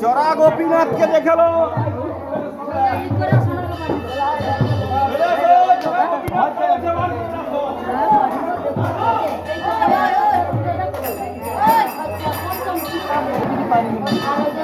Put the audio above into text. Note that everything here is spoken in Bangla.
জরা গোপীনাথকে দেখাল। ফোন